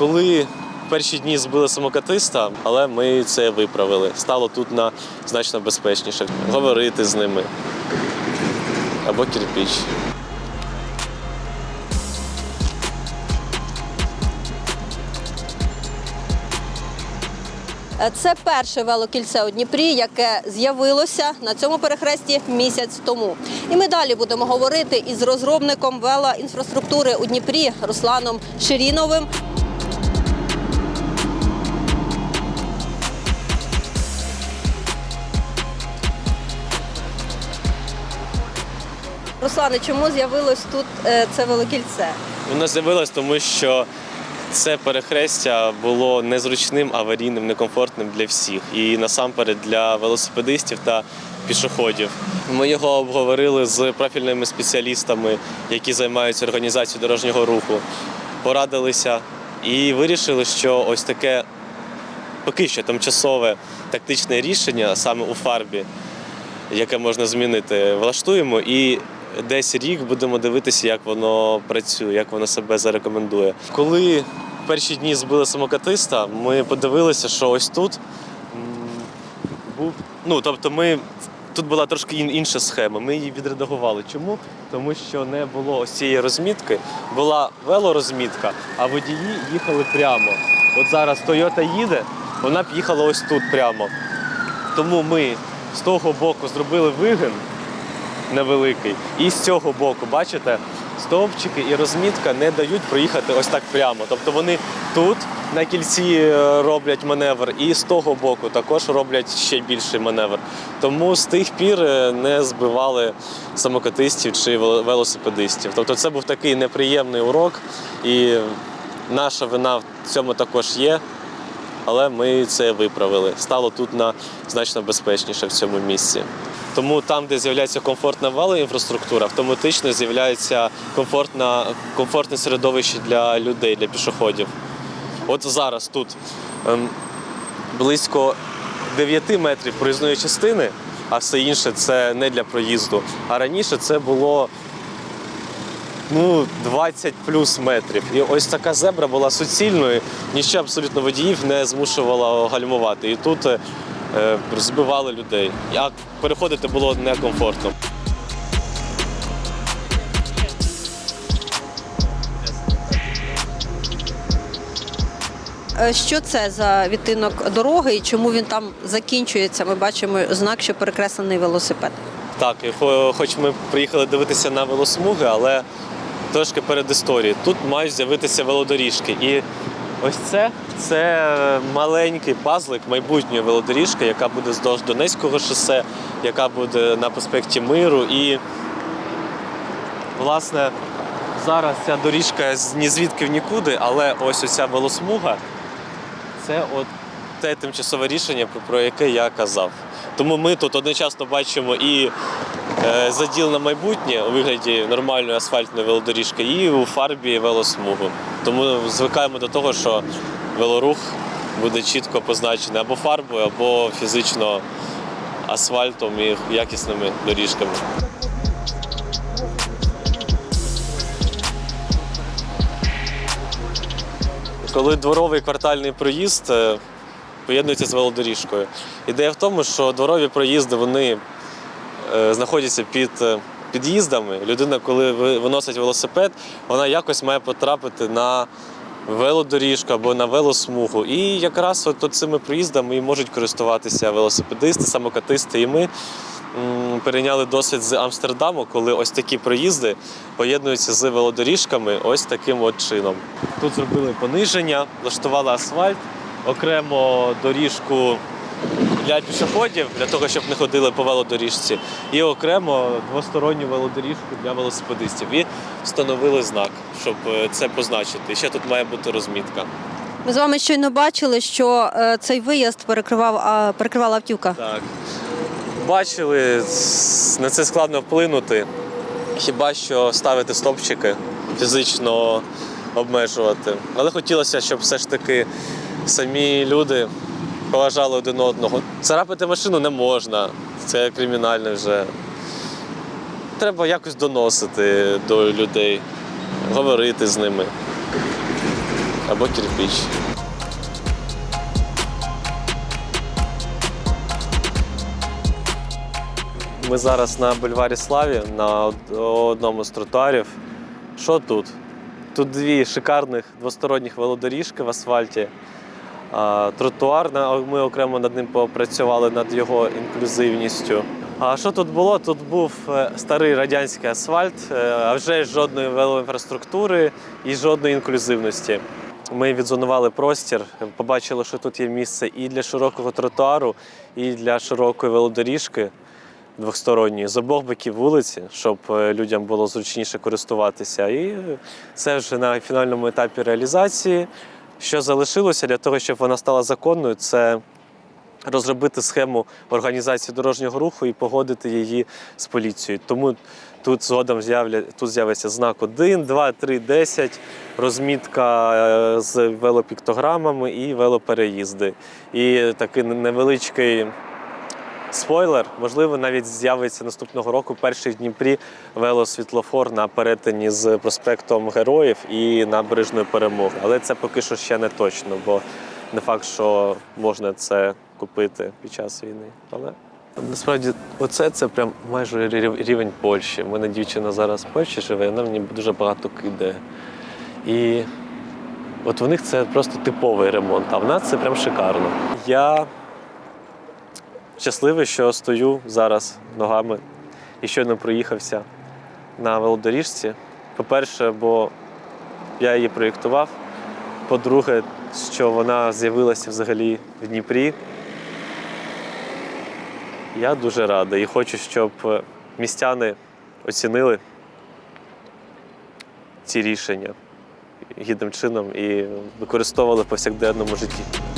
Коли перші дні збили самокатиста, але ми це виправили. Стало тут на значно безпечніше. Говорити з ними або кирпіч. Е, Це перше велокільце у Дніпрі, яке з'явилося на цьому перехресті місяць тому. І ми далі будемо говорити із розробником велоінфраструктури у Дніпрі Русланом Ширіновим. Руслане, чому з'явилось тут е, це велокільце? Воно з'явилось, тому що це перехрестя було незручним, аварійним, некомфортним для всіх. І насамперед для велосипедистів та пішоходів. Ми його обговорили з профільними спеціалістами, які займаються організацією дорожнього руху. Порадилися і вирішили, що ось таке поки що тимчасове тактичне рішення саме у фарбі, яке можна змінити, влаштуємо і десь рік будемо дивитися, як воно працює, як воно себе зарекомендує. Коли перші дні збили самокатиста, ми подивилися, що ось тут був. Ну, тобто, ми тут була трошки інша схема. Ми її відредагували. Чому? Тому що не було ось цієї розмітки, була велорозмітка, а водії їхали прямо. От зараз Toyota їде, вона б їхала ось тут прямо. Тому ми з того боку зробили вигин невеликий. І з цього боку, бачите, стовпчики і розмітка не дають проїхати ось так прямо. Тобто вони тут на кільці е, роблять маневр, і з того боку також роблять ще більший маневр. Тому з тих пір е, не збивали самокатистів чи вело- велосипедистів. Тобто це був такий неприємний урок, і наша вина в цьому також є. Але ми це виправили. Стало тут на значно безпечніше в цьому місці. Тому там, де з'являється комфортна велоінфраструктура, автоматично з'являється комфортна, комфортне середовище для людей, для пішоходів. От зараз тут ем, близько 9 метрів проїзної частини, а все інше це не для проїзду. А раніше це було ну, 20 плюс метрів. І ось така зебра була суцільною, ніщо абсолютно водіїв не змушувало гальмувати. І тут е, збивали людей. А переходити було некомфортно. Е, Що це за відтинок дороги і чому він там закінчується? Ми бачимо знак, що перекреслений велосипед. Так, хоч ми приїхали дивитися на велосмуги, але трошки перед історією. Тут мають з'явитися велодоріжки. І ось це це маленький пазлик майбутньої велодоріжки, яка буде вздовж Донецького шосе, яка буде на проспекті Миру. І, власне, зараз ця доріжка ні звідки в нікуди, але ось оця велосмуга це от те тимчасове рішення, про, яке я казав. Тому ми тут одночасно бачимо і заділ на майбутнє у вигляді нормальної асфальтної велодоріжки, і у фарбі велосмугу. Тому звикаємо до того, що велорух буде чітко позначений або фарбою, або фізично асфальтом і якісними доріжками. Коли дворовий квартальний проїзд е, поєднується з велодоріжкою. Ідея в тому, що дворові проїзди вони е, знаходяться під е, під'їздами. Людина, коли виносить велосипед, вона якось має потрапити на велодоріжку або на велосмугу. І якраз от цими проїздами і можуть користуватися велосипедисти, самокатисти. І ми перейняли досвід з Амстердаму, коли ось такі проїзди поєднуються з велодоріжками ось таким от чином. Тут зробили пониження, влаштували асфальт, окремо доріжку для пішоходів, для того, щоб не ходили по велодоріжці, і окремо двосторонню велодоріжку для велосипедистів. І встановили знак, щоб е, це позначити. Ще тут має бути розмітка. Ми з вами щойно бачили, що е, цей виїзд перекривав перекривала автівка. Так. Бачили, на це складно вплинути. Хіба що ставити стопчики, фізично обмежувати. Але хотілося, щоб все ж таки самі люди поважали один одного. Царапати машину не можна, це кримінально вже. Треба якось доносити до людей, говорити з ними. або кирпич. Ми зараз на бульварі Славі на одному з тротуарів. Що тут? Тут дві шикарних двосторонніх велодоріжки в асфальті. Тротуар, ми окремо над ним попрацювали над його інклюзивністю. А що тут було? Тут був е, старий радянський асфальт, е, а вже жодної велоінфраструктури і жодної інклюзивності. Ми відзонували простір, побачили, що тут є місце і для широкого тротуару, і для широкої велодоріжки двосторонньої з обох боків вулиці, щоб е, людям було зручніше користуватися. І це вже на фінальному етапі реалізації. Що залишилося для того, щоб вона стала законною, це розробити схему організації дорожнього руху і погодити її з поліцією. Тому тут згодом з'явля... тут з'явиться знак 1, 2, 3, 10, розмітка е, з велопіктограмами і велопереїзди. І такий невеличкий спойлер, можливо, навіть з'явиться наступного року перший в Дніпрі велосвітлофор на перетині з проспектом Героїв і набережною перемоги. Але це поки що ще не точно, бо не факт, що можна це купити під час війни. Але насправді, оце це прям майже рівень Польщі. У мене дівчина зараз в Польщі живе, вона мені дуже багато кидає. І от в них це просто типовий ремонт, а в нас це прям шикарно. Я щасливий, що стою зараз ногами і щойно проїхався на велодоріжці. По-перше, бо я її проєктував. По-друге, що вона з'явилася взагалі в Дніпрі. Я дуже радий і хочу, щоб містяни оцінили ці рішення гідним чином і використовували в повсякденному житті.